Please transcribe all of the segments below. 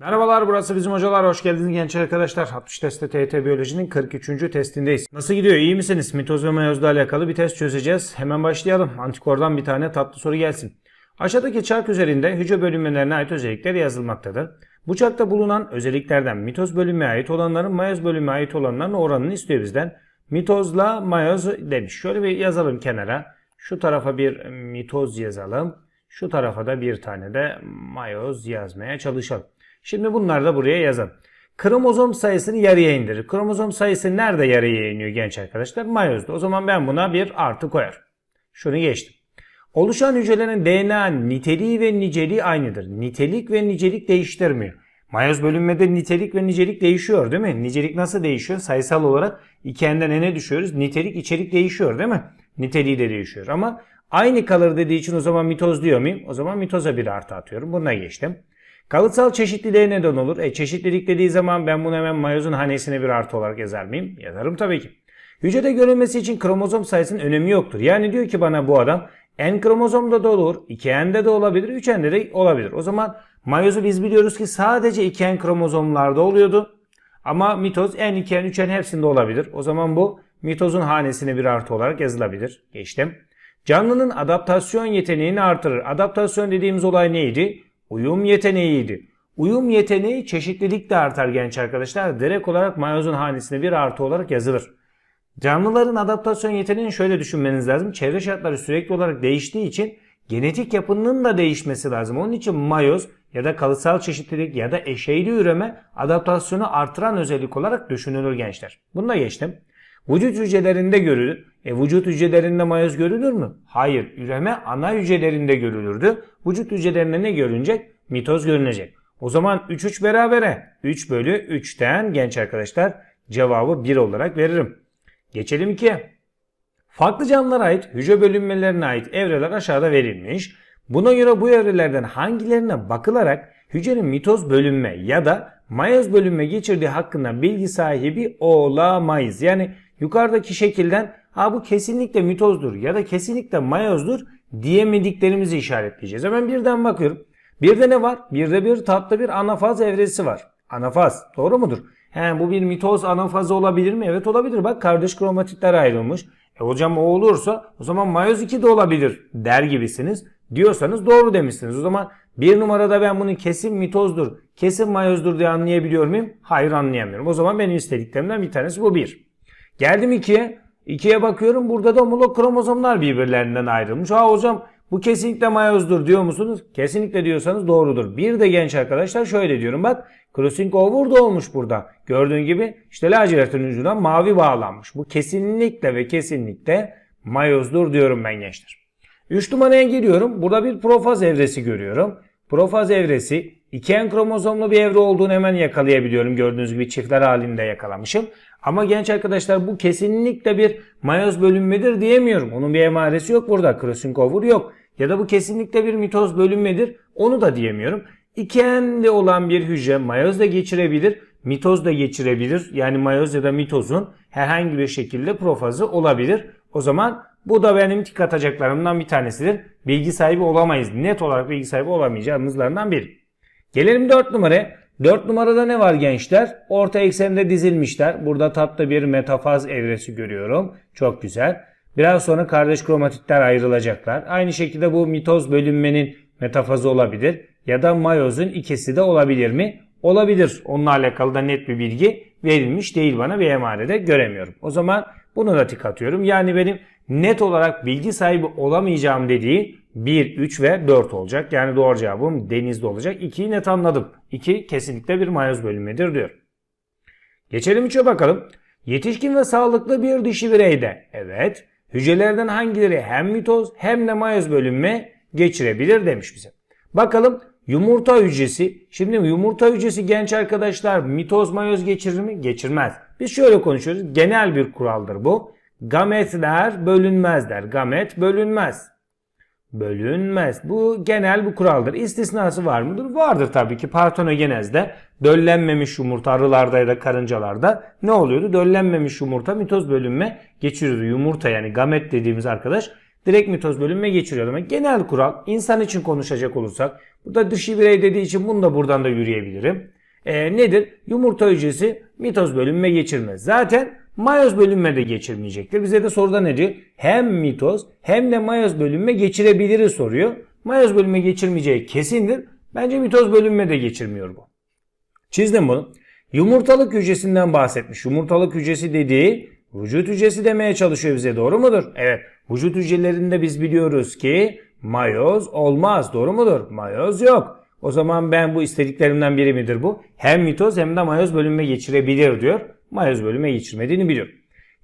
Merhabalar burası bizim hocalar. Hoş geldiniz genç arkadaşlar. 60 testte TYT Biyoloji'nin 43. testindeyiz. Nasıl gidiyor? İyi misiniz? Mitoz ve mayozla alakalı bir test çözeceğiz. Hemen başlayalım. Antikordan bir tane tatlı soru gelsin. Aşağıdaki çark üzerinde hücre bölünmelerine ait özellikler yazılmaktadır. Bu çarkta bulunan özelliklerden mitoz bölünmeye ait olanların mayoz bölünmeye ait olanların oranını istiyor bizden. Mitozla mayoz demiş. Şöyle bir yazalım kenara. Şu tarafa bir mitoz yazalım. Şu tarafa da bir tane de mayoz yazmaya çalışalım. Şimdi bunları da buraya yazalım. Kromozom sayısını yarıya indirir. Kromozom sayısı nerede yarıya iniyor genç arkadaşlar? Mayozda. O zaman ben buna bir artı koyarım. Şunu geçtim. Oluşan hücrelerin DNA niteliği ve niceliği aynıdır. Nitelik ve nicelik değiştirmiyor. Mayoz bölünmede nitelik ve nicelik değişiyor değil mi? Nicelik nasıl değişiyor? Sayısal olarak iki enden ene düşüyoruz. Nitelik içerik değişiyor değil mi? Niteliği de değişiyor ama aynı kalır dediği için o zaman mitoz diyor muyum? O zaman mitoza bir artı atıyorum. Buna geçtim. Kalıtsal çeşitliliğe neden olur. E çeşitlilik dediği zaman ben bunu hemen mayozun hanesine bir artı olarak yazar mıyım? Yazarım tabii ki. Hücrede görülmesi için kromozom sayısının önemi yoktur. Yani diyor ki bana bu adam N kromozomda da olur, 2N'de de olabilir, 3N'de de olabilir. O zaman mayozu biz biliyoruz ki sadece 2N kromozomlarda oluyordu. Ama mitoz N, 2N, 3N hepsinde olabilir. O zaman bu mitozun hanesine bir artı olarak yazılabilir. Geçtim. Canlının adaptasyon yeteneğini artırır. Adaptasyon dediğimiz olay neydi? Uyum yeteneğiydi. Uyum yeteneği çeşitlilik de artar genç arkadaşlar. Direkt olarak mayozun hanesine bir artı olarak yazılır. Canlıların adaptasyon yeteneğini şöyle düşünmeniz lazım. Çevre şartları sürekli olarak değiştiği için genetik yapının da değişmesi lazım. Onun için mayoz ya da kalıtsal çeşitlilik ya da eşeyli üreme adaptasyonu artıran özellik olarak düşünülür gençler. Bunu da geçtim. Vücut hücrelerinde görülür. E vücut hücrelerinde mayoz görülür mü? Hayır. Üreme ana hücrelerinde görülürdü. Vücut hücrelerinde ne görünecek? Mitoz görünecek. O zaman 3 3 berabere. 3 bölü 3'ten genç arkadaşlar cevabı 1 olarak veririm. Geçelim 2'ye. Farklı canlılara ait hücre bölünmelerine ait evreler aşağıda verilmiş. Buna göre bu evrelerden hangilerine bakılarak hücrenin mitoz bölünme ya da mayoz bölünme geçirdiği hakkında bilgi sahibi olamayız. Yani yukarıdaki şekilden ha bu kesinlikle mitozdur ya da kesinlikle mayozdur diyemediklerimizi işaretleyeceğiz. Hemen birden bakıyorum. Birde ne var? Birde bir tatlı bir anafaz evresi var. Anafaz doğru mudur? He, bu bir mitoz anafazı olabilir mi? Evet olabilir. Bak kardeş kromatitler ayrılmış. E hocam o olursa o zaman mayoz 2 de olabilir der gibisiniz. Diyorsanız doğru demişsiniz. O zaman bir numarada ben bunu kesin mitozdur, kesin mayozdur diye anlayabiliyor muyum? Hayır anlayamıyorum. O zaman benim istediklerimden bir tanesi bu bir. Geldim ikiye. İkiye bakıyorum burada da homolog kromozomlar birbirlerinden ayrılmış. Ha hocam bu kesinlikle mayozdur diyor musunuz? Kesinlikle diyorsanız doğrudur. Bir de genç arkadaşlar şöyle diyorum bak. Crossing over da olmuş burada. Gördüğün gibi işte lacivertin ucuna mavi bağlanmış. Bu kesinlikle ve kesinlikle mayozdur diyorum ben gençler. 3 numaraya giriyorum. Burada bir profaz evresi görüyorum. Profaz evresi 2N kromozomlu bir evre olduğunu hemen yakalayabiliyorum. Gördüğünüz gibi çiftler halinde yakalamışım. Ama genç arkadaşlar bu kesinlikle bir mayoz bölünmedir diyemiyorum. Onun bir emaresi yok burada. Crossing over yok. Ya da bu kesinlikle bir mitoz bölünmedir. Onu da diyemiyorum. 2N'de olan bir hücre mayoz da geçirebilir. Mitoz da geçirebilir. Yani mayoz ya da mitozun herhangi bir şekilde profazı olabilir. O zaman bu da benim tik atacaklarımdan bir tanesidir. Bilgi sahibi olamayız. Net olarak bilgi sahibi olamayacağımızlardan biri. Gelelim 4 numaraya. 4 numarada ne var gençler? Orta eksende dizilmişler. Burada tatlı bir metafaz evresi görüyorum. Çok güzel. Biraz sonra kardeş kromatitler ayrılacaklar. Aynı şekilde bu mitoz bölünmenin metafazı olabilir. Ya da mayozun ikisi de olabilir mi? Olabilir. Onunla alakalı da net bir bilgi verilmiş değil bana bir emarede göremiyorum. O zaman bunu da tik atıyorum. Yani benim net olarak bilgi sahibi olamayacağım dediği 1, 3 ve 4 olacak. Yani doğru cevabım denizde olacak. 2'yi net anladım. 2 kesinlikle bir mayoz bölünmedir diyor. Geçelim 3'e bakalım. Yetişkin ve sağlıklı bir dişi bireyde. Evet. Hücrelerden hangileri hem mitoz hem de mayoz bölünme geçirebilir demiş bize. Bakalım yumurta hücresi. Şimdi yumurta hücresi genç arkadaşlar mitoz mayoz geçirir mi? Geçirmez. Biz şöyle konuşuyoruz. Genel bir kuraldır bu. Gametler bölünmezler. Gamet bölünmez. Bölünmez. Bu genel bir kuraldır. İstisnası var mıdır? Vardır tabii ki. Partenogenezde döllenmemiş yumurta arılarda ya da karıncalarda ne oluyordu? Döllenmemiş yumurta mitoz bölünme geçiriyordu. Yumurta yani gamet dediğimiz arkadaş direkt mitoz bölünme geçiriyor. Ama genel kural insan için konuşacak olursak burada dışı birey dediği için bunu da buradan da yürüyebilirim. E, nedir? Yumurta hücresi mitoz bölünme geçirmez. Zaten mayoz bölünme de geçirmeyecektir. Bize de soruda ne diyor? Hem mitoz hem de mayoz bölünme geçirebiliriz soruyor. Mayoz bölünme geçirmeyeceği kesindir. Bence mitoz bölünme de geçirmiyor bu. Çizdim bunu. Yumurtalık hücresinden bahsetmiş. Yumurtalık hücresi dediği vücut hücresi demeye çalışıyor bize. Doğru mudur? Evet. Vücut hücrelerinde biz biliyoruz ki mayoz olmaz. Doğru mudur? Mayoz yok. O zaman ben bu istediklerimden biri midir bu? Hem mitoz hem de mayoz bölünme geçirebilir diyor. Mayoz bölünme geçirmediğini biliyor.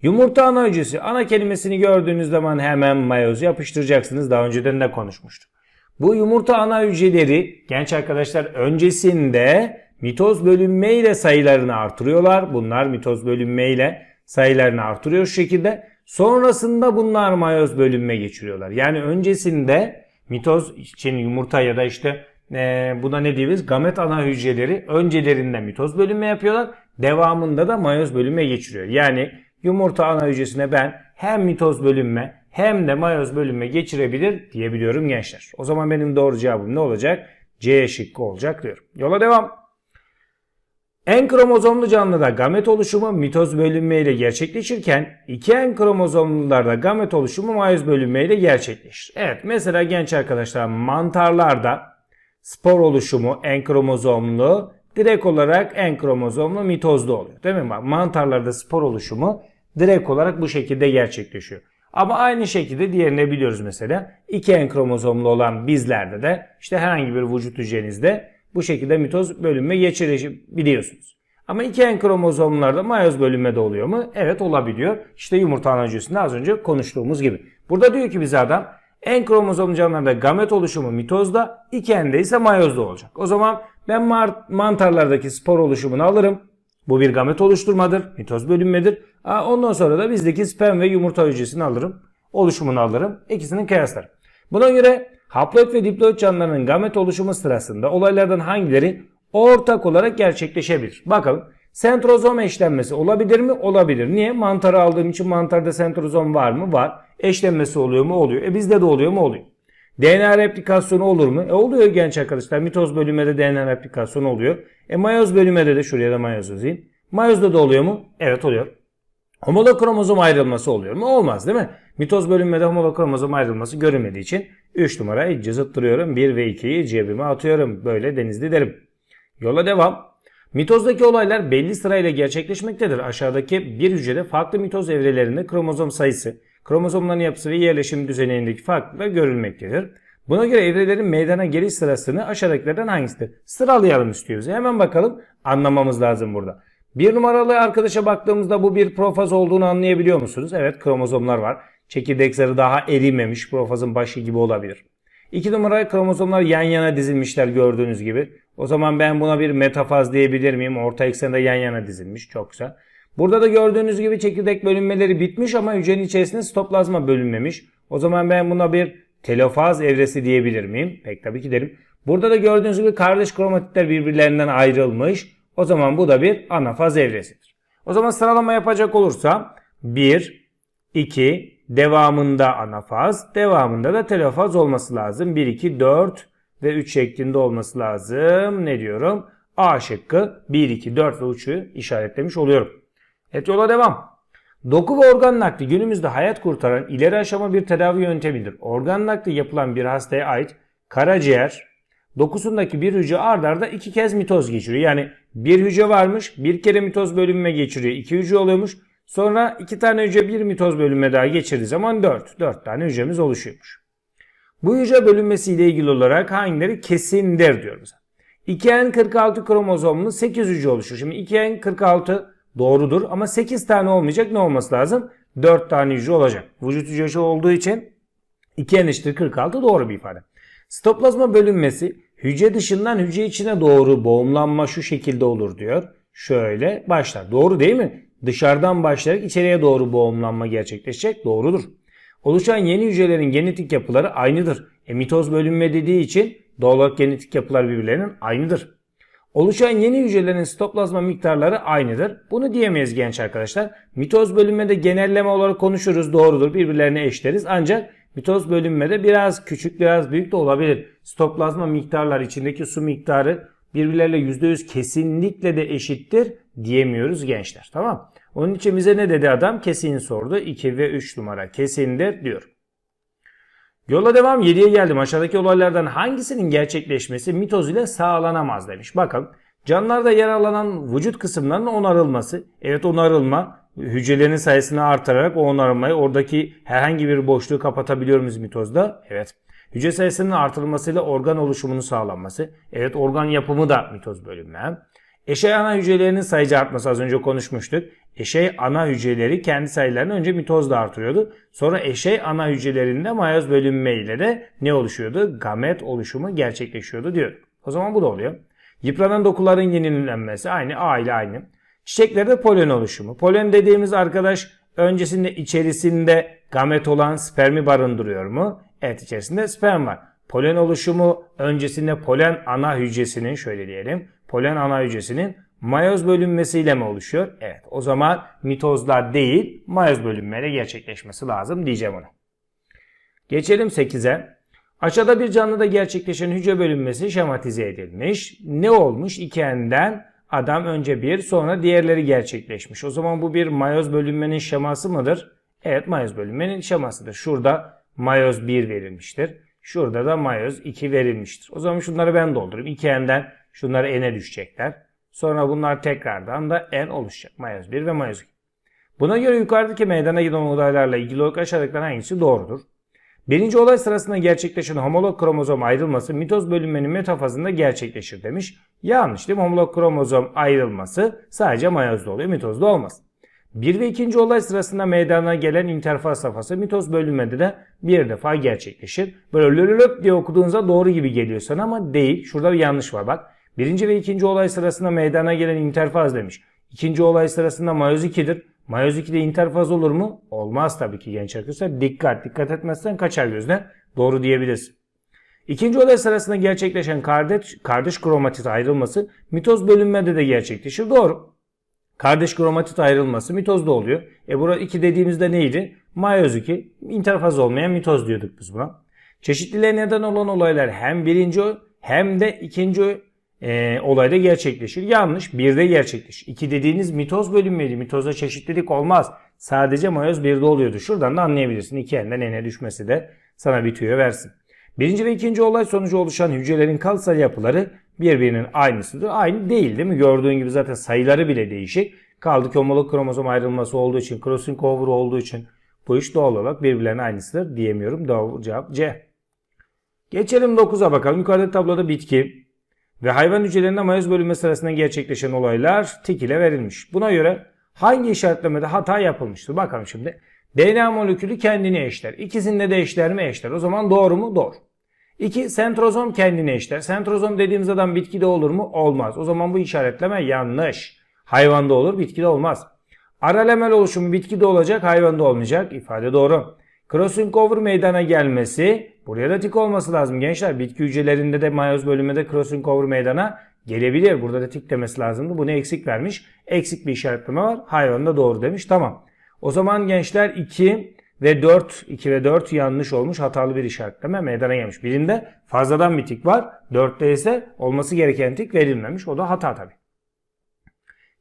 Yumurta ana hücresi. Ana kelimesini gördüğünüz zaman hemen mayozu yapıştıracaksınız. Daha önceden de konuşmuştuk. Bu yumurta ana hücreleri genç arkadaşlar öncesinde mitoz bölünme ile sayılarını artırıyorlar. Bunlar mitoz bölünme ile sayılarını artırıyor şu şekilde. Sonrasında bunlar mayoz bölünme geçiriyorlar. Yani öncesinde mitoz için yumurta ya da işte e, buna ne diyoruz? Gamet ana hücreleri öncelerinde mitoz bölünme yapıyorlar. Devamında da mayoz bölünme geçiriyor. Yani yumurta ana hücresine ben hem mitoz bölünme hem de mayoz bölünme geçirebilir diyebiliyorum gençler. O zaman benim doğru cevabım ne olacak? C şıkkı olacak diyorum. Yola devam. En kromozomlu canlıda gamet oluşumu mitoz bölünme ile gerçekleşirken iki en kromozomlularda gamet oluşumu mayoz bölünme ile gerçekleşir. Evet mesela genç arkadaşlar mantarlarda spor oluşumu en kromozomlu direkt olarak en kromozomlu mitozda oluyor. Değil mi? Mantarlarda spor oluşumu direkt olarak bu şekilde gerçekleşiyor. Ama aynı şekilde diğerini biliyoruz mesela. İki en kromozomlu olan bizlerde de işte herhangi bir vücut hücrenizde bu şekilde mitoz bölünme geçirebiliyorsunuz. Ama iki en kromozomlarda mayoz bölünme de oluyor mu? Evet olabiliyor. İşte yumurta ana hücresinde az önce konuştuğumuz gibi. Burada diyor ki bize adam en kromozom canlılarda gamet oluşumu mitozda, iki ende ise mayozda olacak. O zaman ben mantarlardaki spor oluşumunu alırım. Bu bir gamet oluşturmadır. Mitoz bölünmedir. Ondan sonra da bizdeki sperm ve yumurta hücresini alırım. Oluşumunu alırım. İkisini kıyaslarım. Buna göre haploid ve diploid canlıların gamet oluşumu sırasında olaylardan hangileri ortak olarak gerçekleşebilir? Bakalım. Sentrozom eşlenmesi olabilir mi? Olabilir. Niye? Mantarı aldığım için mantarda sentrozom var mı? Var. Eşlenmesi oluyor mu? Oluyor. E bizde de oluyor mu? Oluyor. DNA replikasyonu olur mu? E oluyor genç arkadaşlar. Mitoz bölümede DNA replikasyonu oluyor. E mayoz bölümede de şuraya da mayoz yazayım. Mayozda da oluyor mu? Evet oluyor. Homolog kromozom ayrılması oluyor mu? Olmaz değil mi? Mitoz bölünmede homolog kromozom ayrılması görünmediği için 3 numarayı cızıttırıyorum. 1 ve 2'yi cebime atıyorum. Böyle denizli derim. Yola devam. Mitozdaki olaylar belli sırayla gerçekleşmektedir. Aşağıdaki bir hücrede farklı mitoz evrelerinde kromozom sayısı, kromozomların yapısı ve yerleşim düzenindeki farklılıklar görülmektedir. Buna göre evrelerin meydana geliş sırasını aşağıdakilerden hangisidir? Sıralayalım istiyoruz. Hemen bakalım anlamamız lazım burada. Bir numaralı arkadaşa baktığımızda bu bir profaz olduğunu anlayabiliyor musunuz? Evet kromozomlar var. Çekirdek daha erimemiş profazın başı gibi olabilir. İki numaralı kromozomlar yan yana dizilmişler gördüğünüz gibi. O zaman ben buna bir metafaz diyebilir miyim? Orta eksende yan yana dizilmiş. Çok güzel. Burada da gördüğünüz gibi çekirdek bölünmeleri bitmiş ama hücrenin içerisinde sitoplazma bölünmemiş. O zaman ben buna bir telofaz evresi diyebilir miyim? Pek tabii ki derim. Burada da gördüğünüz gibi kardeş kromatitler birbirlerinden ayrılmış. O zaman bu da bir anafaz evresidir. O zaman sıralama yapacak olursa 1, 2, devamında anafaz, devamında da telofaz olması lazım. 1, 2, 4 ve 3 şeklinde olması lazım. Ne diyorum? A şıkkı 1, 2, 4 ve 3'ü işaretlemiş oluyorum. Evet yola devam. Doku ve organ nakli günümüzde hayat kurtaran ileri aşama bir tedavi yöntemidir. Organ nakli yapılan bir hastaya ait karaciğer dokusundaki bir hücre ard arda iki kez mitoz geçiriyor. Yani bir hücre varmış bir kere mitoz bölünme geçiriyor. iki hücre oluyormuş. Sonra iki tane hücre bir mitoz bölünme daha geçirdiği zaman dört. Dört tane hücremiz oluşuyormuş. Bu hücre bölünmesiyle ilgili olarak hangileri kesindir diyoruz. 2N46 kromozomlu 8 hücre oluşur. Şimdi 2N46 doğrudur ama 8 tane olmayacak ne olması lazım? 4 tane hücre olacak. Vücut hücresi olduğu için 2N eşittir 46 doğru bir ifade. Sitoplazma bölünmesi hücre dışından hücre içine doğru boğumlanma şu şekilde olur diyor. Şöyle başlar. Doğru değil mi? Dışarıdan başlayarak içeriye doğru boğumlanma gerçekleşecek. Doğrudur. Oluşan yeni hücrelerin genetik yapıları aynıdır. E, mitoz bölünme dediği için doğal olarak genetik yapılar birbirlerinin aynıdır. Oluşan yeni hücrelerin sitoplazma miktarları aynıdır. Bunu diyemeyiz genç arkadaşlar. Mitoz bölünmede genelleme olarak konuşuruz doğrudur birbirlerine eşleriz. Ancak Mitoz bölünmede biraz küçük biraz büyük de olabilir. Sitoplazma miktarlar içindeki su miktarı birbirleriyle %100 kesinlikle de eşittir diyemiyoruz gençler. Tamam. Onun için bize ne dedi adam? Kesin sordu. 2 ve 3 numara kesindir diyor. Yola devam 7'ye geldim. Aşağıdaki olaylardan hangisinin gerçekleşmesi mitoz ile sağlanamaz demiş. Bakın canlılarda yer alan vücut kısımlarının onarılması. Evet onarılma hücrelerin sayısını artırarak o onarılmayı oradaki herhangi bir boşluğu kapatabiliyor muyuz mitozda? Evet. Hücre sayısının artırılmasıyla organ oluşumunun sağlanması. Evet organ yapımı da mitoz bölünme. Eşey ana hücrelerinin sayıcı artması az önce konuşmuştuk. Eşey ana hücreleri kendi sayılarını önce mitozla artırıyordu. Sonra eşey ana hücrelerinde mayoz bölünme ile de ne oluşuyordu? Gamet oluşumu gerçekleşiyordu diyor. O zaman bu da oluyor. Yıpranan dokuların yenilenmesi aynı A ile aynı. Çiçeklerde polen oluşumu. Polen dediğimiz arkadaş öncesinde içerisinde gamet olan spermi barındırıyor mu? Evet içerisinde sperm var. Polen oluşumu öncesinde polen ana hücresinin şöyle diyelim. Polen ana hücresinin mayoz bölünmesiyle mi oluşuyor? Evet o zaman mitozlar değil mayoz bölünmeyle gerçekleşmesi lazım diyeceğim ona. Geçelim 8'e. Aşağıda bir canlıda gerçekleşen hücre bölünmesi şematize edilmiş. Ne olmuş? İki enden adam önce bir sonra diğerleri gerçekleşmiş. O zaman bu bir mayoz bölünmenin şeması mıdır? Evet mayoz bölünmenin şemasıdır. Şurada mayoz 1 verilmiştir. Şurada da mayoz 2 verilmiştir. O zaman şunları ben doldurayım. İki enden şunları n'e düşecekler. Sonra bunlar tekrardan da n oluşacak. Mayoz 1 ve mayoz 2. Buna göre yukarıdaki meydana giden olaylarla ilgili olarak aşağıdakilerden hangisi doğrudur? Birinci olay sırasında gerçekleşen homolog kromozom ayrılması mitoz bölünmenin metafazında gerçekleşir demiş. Yanlış değil mi? Homolog kromozom ayrılması sadece mayozda oluyor, mitozda olmaz. Bir ve ikinci olay sırasında meydana gelen interfaz safhası mitoz bölünmede de bir defa gerçekleşir. Böyle lölölöp diye okuduğunuzda doğru gibi geliyor sana ama değil. Şurada bir yanlış var bak. Birinci ve ikinci olay sırasında meydana gelen interfaz demiş. İkinci olay sırasında mayoz 2'dir. Mayoz 2'de interfaz olur mu? Olmaz tabii ki genç arkadaşlar. Dikkat. Dikkat etmezsen kaçar gözden. Doğru diyebilirsin. İkinci olay sırasında gerçekleşen kardeş, kardeş kromatit ayrılması mitoz bölünmede de gerçekleşir. Doğru. Kardeş kromatit ayrılması mitozda oluyor. E burada 2 dediğimizde neydi? Mayoz 2. interfaz olmayan mitoz diyorduk biz buna. Çeşitliliğe neden olan olaylar hem birinci hem de ikinci e, olayda gerçekleşir. Yanlış. Birde gerçekleşir. İki dediğiniz mitoz bölünmeli. Mitozda çeşitlilik olmaz. Sadece mayoz birde oluyordu. Şuradan da anlayabilirsin. İki elinden ene düşmesi de sana bir tüyo versin. Birinci ve ikinci olay sonucu oluşan hücrelerin kalsal yapıları birbirinin aynısıdır. Aynı değil değil mi? Gördüğün gibi zaten sayıları bile değişik. Kaldı ki homolog kromozom ayrılması olduğu için, crossing over olduğu için bu iş doğal olarak birbirlerinin aynısıdır diyemiyorum. Doğru cevap C. Geçelim 9'a bakalım. Yukarıdaki tabloda bitki, ve hayvan hücrelerinde mayoz bölünme sırasında gerçekleşen olaylar tik ile verilmiş. Buna göre hangi işaretlemede hata yapılmıştır? Bakalım şimdi. DNA molekülü kendini eşler. İkisinde de eşler mi eşler? O zaman doğru mu? Doğru. 2. Sentrozom kendini eşler. Sentrozom dediğimiz adam bitkide olur mu? Olmaz. O zaman bu işaretleme yanlış. Hayvanda olur, bitkide olmaz. Aralemel oluşum bitkide olacak, hayvanda olmayacak. İfade doğru. Crossing over meydana gelmesi buraya da tik olması lazım gençler. Bitki hücrelerinde de mayoz bölümünde crossing over meydana gelebilir. Burada da tik demesi lazımdı. Bunu eksik vermiş. Eksik bir işaretleme var. Hayvanda doğru demiş. Tamam. O zaman gençler 2 ve 4 2 ve 4 yanlış olmuş. Hatalı bir işaretleme meydana gelmiş. Birinde fazladan bir tik var. 4'te ise olması gereken tik verilmemiş. O da hata tabi.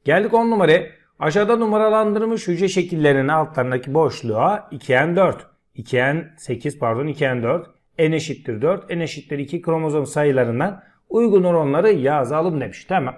Geldik 10 numaraya. Aşağıda numaralandırılmış hücre şekillerinin altlarındaki boşluğa 2n4. 2n 8 pardon 2n 4 n eşittir 4 n eşittir 2 kromozom sayılarından uygun oranları yazalım demiş. Tamam.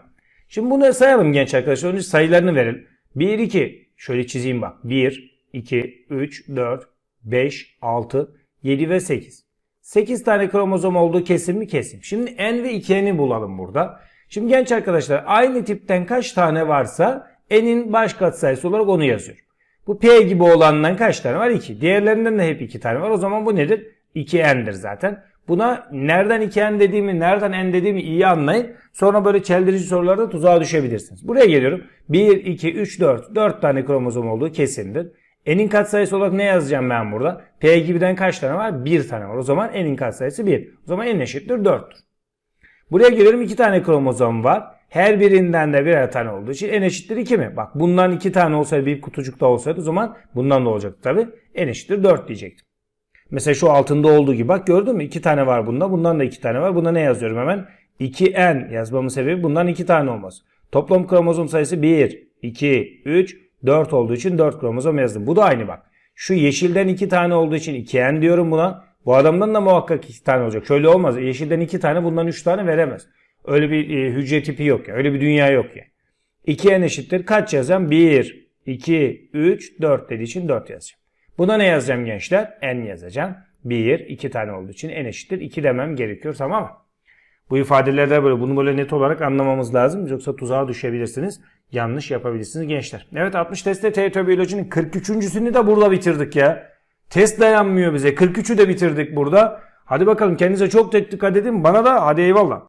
Şimdi bunu sayalım genç arkadaşlar. Önce sayılarını verelim. 1 2 şöyle çizeyim bak. 1 2 3 4 5 6 7 ve 8. 8 tane kromozom olduğu kesin mi? Kesin. Şimdi n ve 2n'i bulalım burada. Şimdi genç arkadaşlar aynı tipten kaç tane varsa n'in baş katsayısı olarak onu yazıyor. Bu P gibi olandan kaç tane var? 2. Diğerlerinden de hep 2 tane var. O zaman bu nedir? 2n'dir zaten. Buna nereden 2n dediğimi, nereden n dediğimi iyi anlayın. Sonra böyle çeldirici sorularda tuzağa düşebilirsiniz. Buraya geliyorum. 1, 2, 3, 4. 4 tane kromozom olduğu kesindir. N'in katsayısı olarak ne yazacağım ben burada? P gibiden kaç tane var? 1 tane var. O zaman N'in katsayısı 1. O zaman N eşittir 4'tür. Buraya geliyorum 2 tane kromozom var. Her birinden de birer tane olduğu için n eşittir 2 mi? Bak bundan 2 tane olsaydı bir kutucukta olsaydı o zaman bundan da olacaktı tabi. n eşittir 4 diyecektim. Mesela şu altında olduğu gibi bak gördün mü? 2 tane var bunda. Bundan da 2 tane var. Buna ne yazıyorum hemen? 2n yazmamın sebebi bundan 2 tane olması. Toplam kromozom sayısı 1, 2, 3, 4 olduğu için 4 kromozom yazdım. Bu da aynı bak. Şu yeşilden 2 tane olduğu için 2n diyorum buna. Bu adamdan da muhakkak 2 tane olacak. Şöyle olmaz. Yeşilden 2 tane bundan 3 tane veremez. Öyle bir e, hücre tipi yok ya. Öyle bir dünya yok ya. 2n eşittir. Kaç yazacağım? 1, 2, 3, 4 dediği için 4 yazacağım. Buna ne yazacağım gençler? n yazacağım. 1, 2 tane olduğu için n eşittir. 2 demem gerekiyor tamam mı? Bu ifadelerde böyle bunu böyle net olarak anlamamız lazım. Yoksa tuzağa düşebilirsiniz. Yanlış yapabilirsiniz gençler. Evet 60 testte TYT Biyoloji'nin 43.sünü de burada bitirdik ya. Test dayanmıyor bize. 43'ü de bitirdik burada. Hadi bakalım kendinize çok dikkat edin. Bana da hadi eyvallah.